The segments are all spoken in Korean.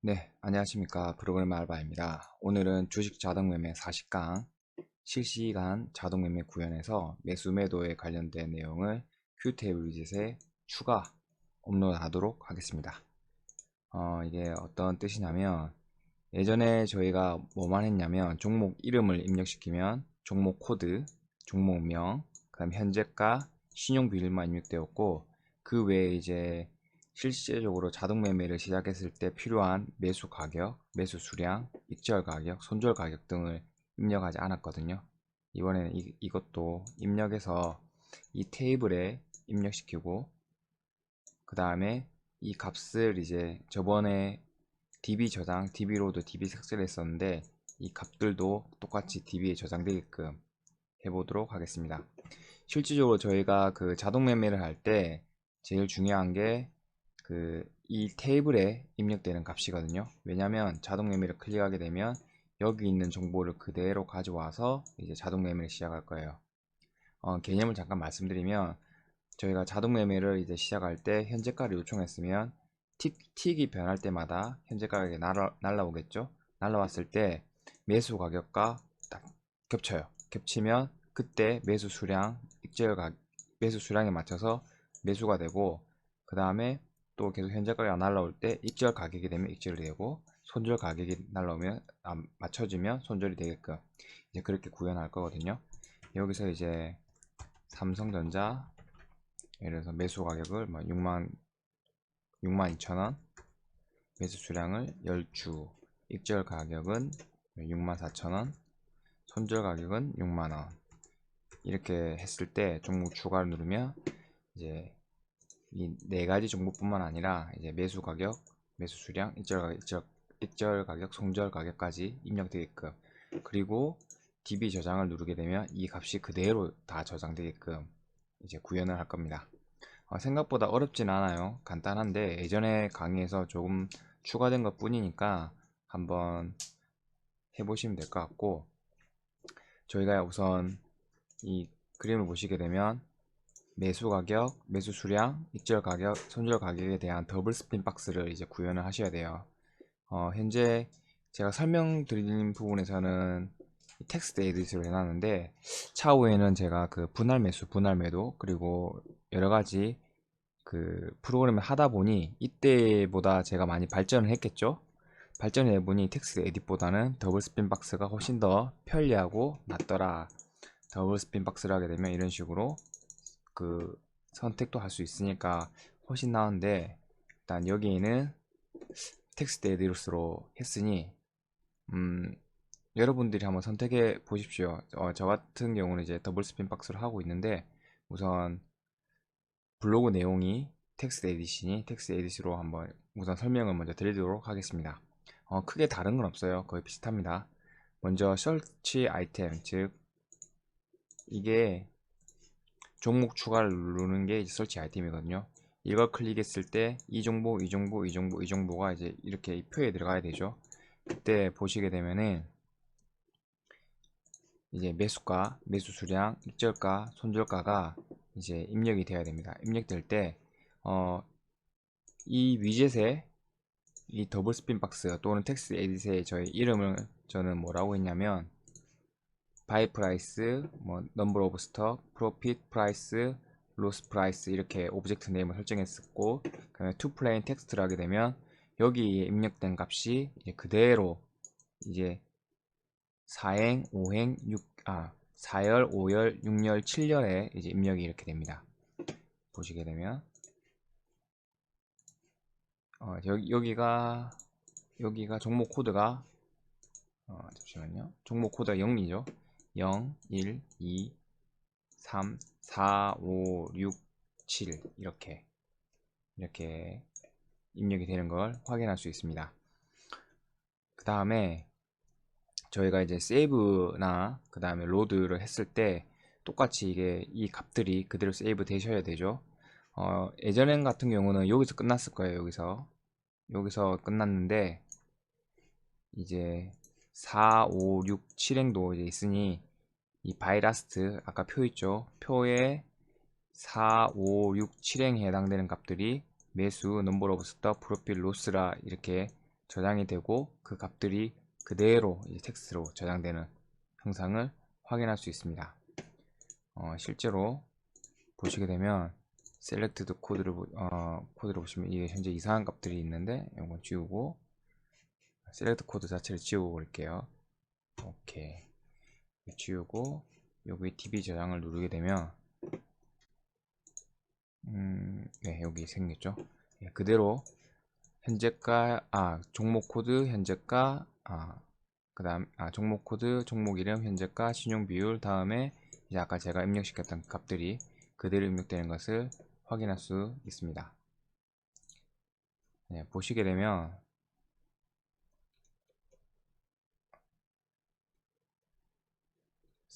네, 안녕하십니까. 프로그램 알바입니다. 오늘은 주식 자동매매 40강 실시간 자동매매 구현에서 매수 매도에 관련된 내용을 큐테이블 위젯에 추가 업로드하도록 하겠습니다. 어, 이게 어떤 뜻이냐면 예전에 저희가 뭐만 했냐면 종목 이름을 입력시키면 종목 코드, 종목명, 그 다음 현재가, 신용비율만 입력되었고 그 외에 이제 실제적으로 자동 매매를 시작했을 때 필요한 매수 가격, 매수 수량, 익절 가격, 손절 가격 등을 입력하지 않았거든요. 이번에는 이, 이것도 입력해서 이 테이블에 입력시키고 그 다음에 이 값을 이제 저번에 DB 저장, DB로도 DB 삭제를 했었는데 이 값들도 똑같이 DB에 저장되게끔 해보도록 하겠습니다. 실질적으로 저희가 그 자동 매매를 할 때 제일 중요한 게 그 이 테이블에 입력되는 값이거든요. 왜냐하면 자동 매매를 클릭하게 되면 여기 있는 정보를 그대로 가져와서 이제 자동 매매를 시작할 거예요. 어, 개념을 잠깐 말씀드리면 저희가 자동 매매를 이제 시작할 때 현재가를 요청했으면 틱, 틱이 변할 때마다 현재 가격이 날아, 날라오겠죠. 날라왔을 때 매수 가격과 딱 겹쳐요. 겹치면 그때 매수 수량, 익절 가 매수 수량에 맞춰서 매수가 되고 그 다음에 또 계속 현재 가격이 날라올 때 익절 가격이 되면 익절이 되고 손절 가격이 날라오면 아, 맞춰지면 손절이 되게끔 이제 그렇게 구현할 거거든요. 여기서 이제 삼성전자 예를 들어서 매수 가격을 뭐 6만 6만 2천원 매수 수량을 10주 익절 가격은 6만 4천원 손절 가격은 6만원 이렇게 했을 때 종목 추가를 누르면 이제 이 네 가지 정보뿐만 아니라 이제 매수 가격, 매수 수량, 일절 가격, 일절, 가격, 손절 가격까지 입력되게끔 그리고 DB 저장을 누르게 되면 이 값이 그대로 다 저장되게끔 이제 구현을 할 겁니다. 어, 생각보다 어렵진 않아요. 간단한데 예전에 강의에서 조금 추가된 것 뿐이니까 한번 해보시면 될 것 같고 저희가 우선 이 그림을 보시게 되면 매수 가격, 매수 수량, 익절 가격, 손절 가격에 대한 더블 스핀 박스를 이제 구현을 하셔야 돼요. 어, 현재 제가 설명드린 부분에서는 텍스트 에디트로 해놨는데 차후에는 제가 그 분할 매수, 분할 매도 그리고 여러 가지 그 프로그램을 하다 보니 이때보다 제가 많이 발전을 했겠죠. 발전을 해보니 텍스트 에디트보다는 더블 스핀 박스가 훨씬 더 편리하고 낫더라. 더블 스핀 박스를 하게 되면 이런 식으로 그 선택도 할 수 있으니까 훨씬 나은데 일단 여기에는 텍스트 에디로스로 했으니 음 여러분들이 한번 선택해 보십시오. 어, 저 같은 경우는 이제 더블 스핀 박스를 하고 있는데 우선 블로그 내용이 텍스트 에디션이 텍스트 에디시로 한번 우선 설명을 먼저 드리도록 하겠습니다. 어, 크게 다른 건 없어요. 거의 비슷합니다. 먼저 설치 아이템 즉 이게 종목 추가를 누르는 게 설치 아이템이거든요. 이걸 클릭했을 때 이 정보, 이 정보, 이 정보, 이 정보가 이제 이렇게 표에 들어가야 되죠. 그때 보시게 되면은 이제 매수가, 매수 수량, 익절가, 손절가가 이제 입력이 되어야 됩니다. 입력될 때, 어, 이 위젯에 이 더블 스핀 박스 또는 텍스트 에디트에 저희 이름을 저는 뭐라고 했냐면 바이 프라이스, 뭐 넘버 오브 스톡, 프로핏 프라이스, 로스 프라이스 이렇게 오브젝트 네임을 설정했었고 그다음에 투 플레인 텍스트를 하게 되면 여기에 입력된 값이 이제 그대로 이제 4행, 5행, 6, 아 4열, 5열, 6열, 7열에 이제 입력이 이렇게 됩니다. 보시게 되면 어, 여기, 여기가 여기가 종목 코드가 어, 잠시만요. 종목 코드가 0이죠. 0, 1, 2, 3, 4, 5, 6, 7 이렇게 이렇게 입력이 되는 걸 확인할 수 있습니다. 그 다음에 저희가 이제 세이브나 그 다음에 로드를 했을 때 똑같이 이게 이 값들이 그대로 세이브 되셔야 되죠. 어, 예전엔 같은 경우는 여기서 끝났을 거예요. 여기서 여기서 끝났는데 이제 4, 5, 6, 7행도 이제 있으니 이 바이라스트 아까 표 있죠 표에 4, 5, 6, 7행에 해당되는 값들이 매수, 넘버 오브 스톱, 프로필, 로스라 이렇게 저장이 되고 그 값들이 그대로 텍스트로 저장되는 형상을 확인할 수 있습니다. 어, 실제로 보시게 되면 셀렉트드 코드를 보- 어, 코드를 보시면 이게 현재 이상한 값들이 있는데 이건 지우고 셀렉트 코드 자체를 지우고 볼게요. 오케이 지우고 여기 DB 저장을 누르게 되면 음, 네, 여기 생겼죠. 예, 그대로 현재가 아 종목 코드 현재가 아 그다음 아 종목 코드 종목 이름 현재가 신용 비율 다음에 이제 아까 제가 입력시켰던 값들이 그대로 입력되는 것을 확인할 수 있습니다. 네, 보시게 되면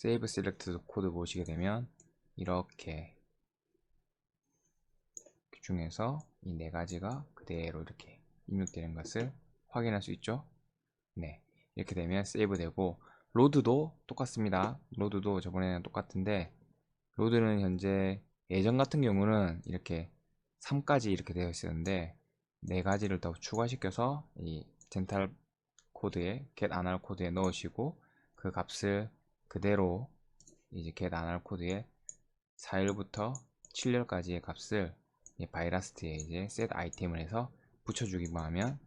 세이브 셀렉트 코드 보시게 되면 이렇게 그 중에서 이 네 가지가 그대로 이렇게 입력되는 것을 확인할 수 있죠. 네, 이렇게 되면 세이브 되고 로드도 똑같습니다. 로드도 저번에는 똑같은데 로드는 현재 예전 같은 경우는 이렇게 3까지 이렇게 되어 있었는데 네 가지를 더 추가시켜서 이 젠탈 코드에 get anar 코드에 넣으시고 그 값을 그대로 이제 get anar 코드에 4일부터 7열까지의 값을 이 바이라스트에 이제 set 아이템을 해서 붙여주기만 하면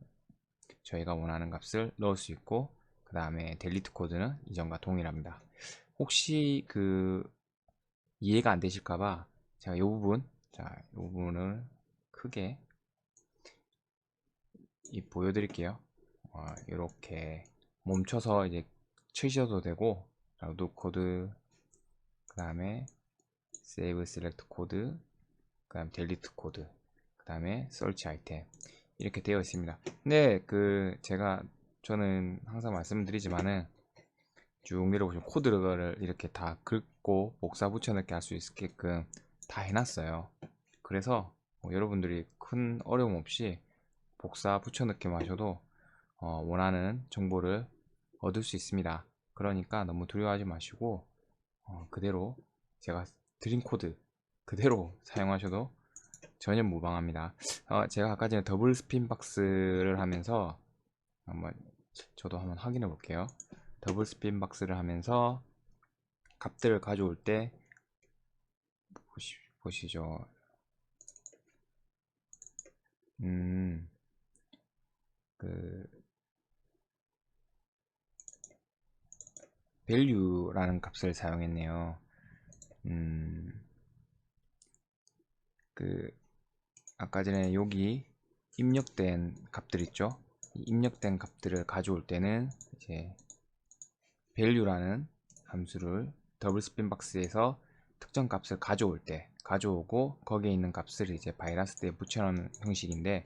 저희가 원하는 값을 넣을 수 있고 그 다음에 델리트 코드는 이전과 동일합니다. 혹시 그 이해가 안 되실까봐 제가 이 부분 자, 이 부분을 크게 이 보여드릴게요. 어, 이렇게 멈춰서 이제 치셔도 되고 로드 코드 그 다음에 save select 코드 그 다음 delete 코드 그 다음에 search 아이템 이렇게 되어 있습니다. 근데 그 제가 저는 항상 말씀드리지만은 쭉 내려보시면 코드를 이렇게 다 긁고 복사 붙여넣기 할 수 있게끔 다 해놨어요. 그래서 뭐 여러분들이 큰 어려움 없이 복사 붙여넣기만 하셔도 어, 원하는 정보를 얻을 수 있습니다. 그러니까 너무 두려워하지 마시고 어, 그대로 제가 드린 코드 그대로 사용하셔도 전혀 무방합니다. 어, 제가 아까 전에 더블 스핀 박스를 하면서 한번 저도 한번 확인해 볼게요. 더블 스핀 박스를 하면서 값들을 가져올 때 보시, 보시죠. 음, 그 value라는 값을 사용했네요. 음, 그 아까 전에 여기 입력된 값들 있죠? 이 입력된 값들을 가져올 때는 이제 value라는 함수를 더블 스핀 박스에서 특정 값을 가져올 때 가져오고 거기에 있는 값을 이제 바이러스트에 붙여넣는 형식인데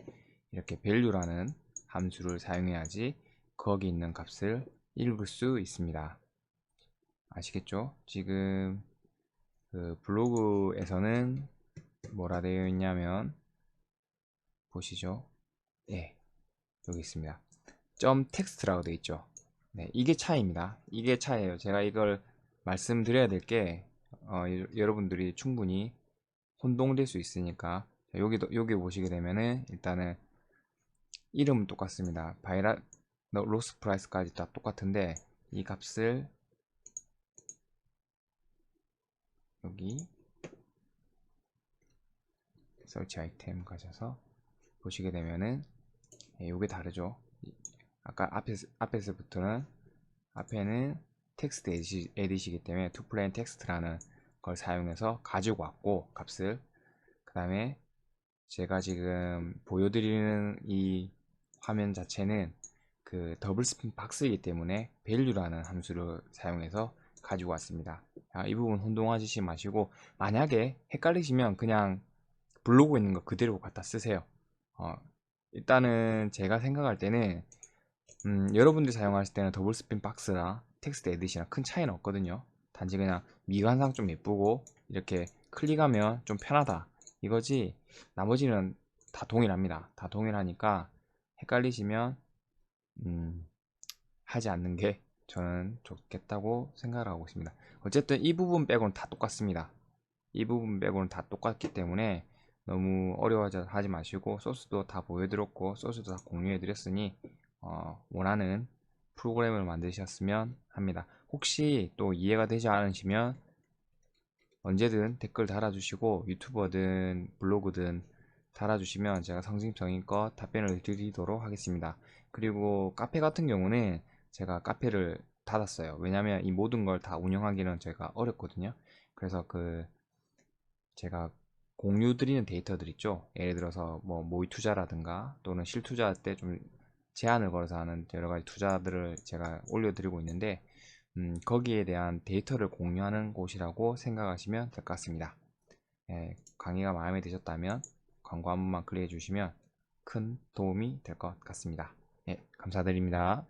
이렇게 value라는 함수를 사용해야지 거기 있는 값을 읽을 수 있습니다. 아시겠죠? 지금 그 블로그에서는 뭐라 되어 있냐면 보시죠. 예, 여기 있습니다. 점 텍스트라고 되어 있죠. 네, 이게 차이입니다. 이게 차이예요. 제가 이걸 말씀드려야 될게 어, 여러분들이 충분히 혼동될 수 있으니까 자, 여기도 여기 보시게 되면은 일단은 이름은 똑같습니다. 바이라 로스 프라이스까지 다 똑같은데 이 값을 여기 설치 아이템 가셔서 보시게 되면은 예, 요게 다르죠. 아까 앞에 앞에서부터는 앞에는 텍스트 에디시, 에디시기 때문에 투플레인 텍스트라는 걸 사용해서 가지고 왔고 값을 그 다음에 제가 지금 보여드리는 이 화면 자체는 그 더블 스핀 박스이기 때문에 value라는 함수를 사용해서 가지고 왔습니다. 아, 이 부분 혼동하시지 마시고 만약에 헷갈리시면 그냥 블로그에 있는 거 그대로 갖다 쓰세요. 어, 일단은 제가 생각할 때는 음, 여러분들이 사용하실 때는 더블 스핀 박스나 텍스트 에디시랑 큰 차이는 없거든요. 단지 그냥 미관상 좀 예쁘고 이렇게 클릭하면 좀 편하다 이거지 나머지는 다 동일합니다. 다 동일하니까 헷갈리시면 음, 하지 않는 게 저는 좋겠다고 생각하고 있습니다. 어쨌든 이 부분 빼고는 다 똑같습니다. 이 부분 빼고는 다 똑같기 때문에 너무 어려워하지 마시고 소스도 다 보여드렸고 소스도 다 공유해드렸으니 어, 원하는 프로그램을 만드셨으면 합니다. 혹시 또 이해가 되지 않으시면 언제든 댓글 달아주시고 유튜버든 블로그든 달아주시면 제가 성심성의껏 답변을 드리도록 하겠습니다. 그리고 카페 같은 경우는 제가 카페를 닫았어요. 왜냐면 이 모든 걸 다 운영하기는 제가 어렵거든요. 그래서 그 제가 공유 드리는 데이터들 있죠. 예를 들어서 뭐 모의 투자라든가 또는 실투자 때 좀 제한을 걸어서 하는 여러 가지 투자들을 제가 올려드리고 있는데 음, 거기에 대한 데이터를 공유하는 곳이라고 생각하시면 될 것 같습니다. 예, 강의가 마음에 드셨다면 광고 한 번만 클릭해 주시면 큰 도움이 될 것 같습니다. 예, 감사드립니다.